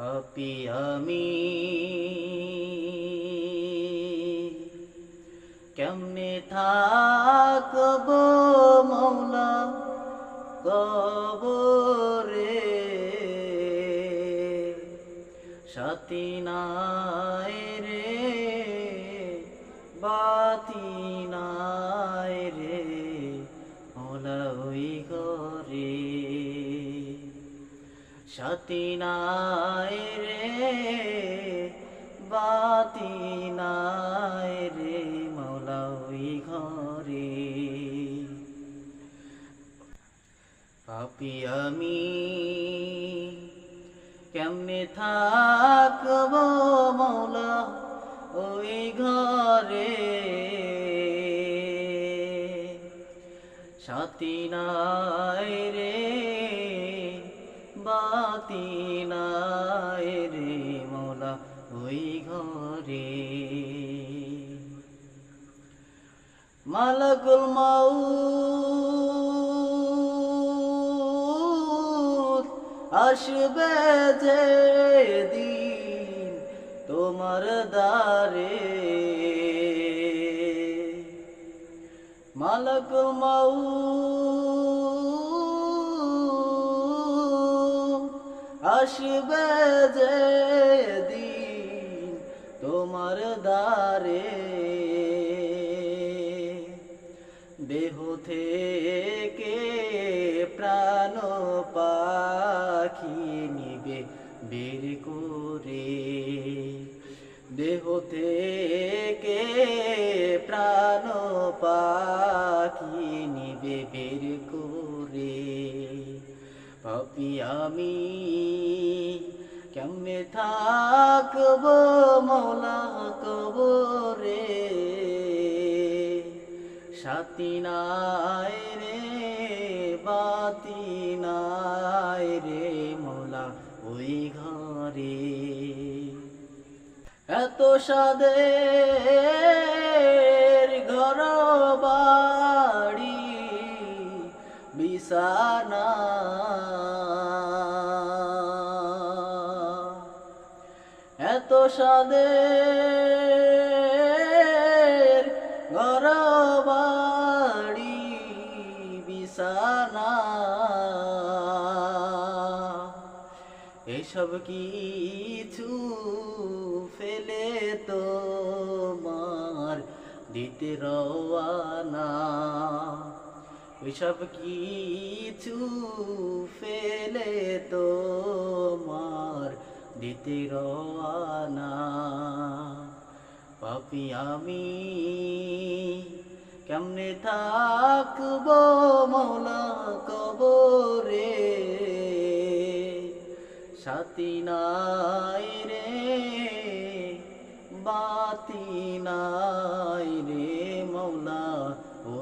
পাপি আমি কেমনে থাকব মৌলা কবরে? সাথী নাই রে বাতি নাই সাথী নাই রে বাতি নাই রে, মৌলা ওই ঘরে। পাপি আমি কেমনে থাকব মৌলা ওই ঘরে? সাথী নাই ঘরে। মালকুল মাউত আসবে যে দিন তোমার দ্বারে। মালকুল মাউত আসবে যে দিন তোমার দ্বারে। দেহ থেকে প্রাণ পাখি নিবে বের করে। দেহ থেকে প্রাণ পাখি নিবে বের করে। পাপি আমি কেমনে থাকব মৌলা কবরে? সাথী নাই রে, বাতি নাই রে মৌলা ওই ঘরে। এত সাদের ঘর বাড়ি, বিছানা এত সাদের ঘর বাড়ি বিছানা। এসব কিছু ফেলে তো মার দিতে রওয়ানা। এসব কিছু ফেলে তোমার দিতে রওয়ানা পাপি আমি কেমনে থাকব মৌলা কবরে? সাথী নাই রে, বাতি নাই রে মৌলা ঘর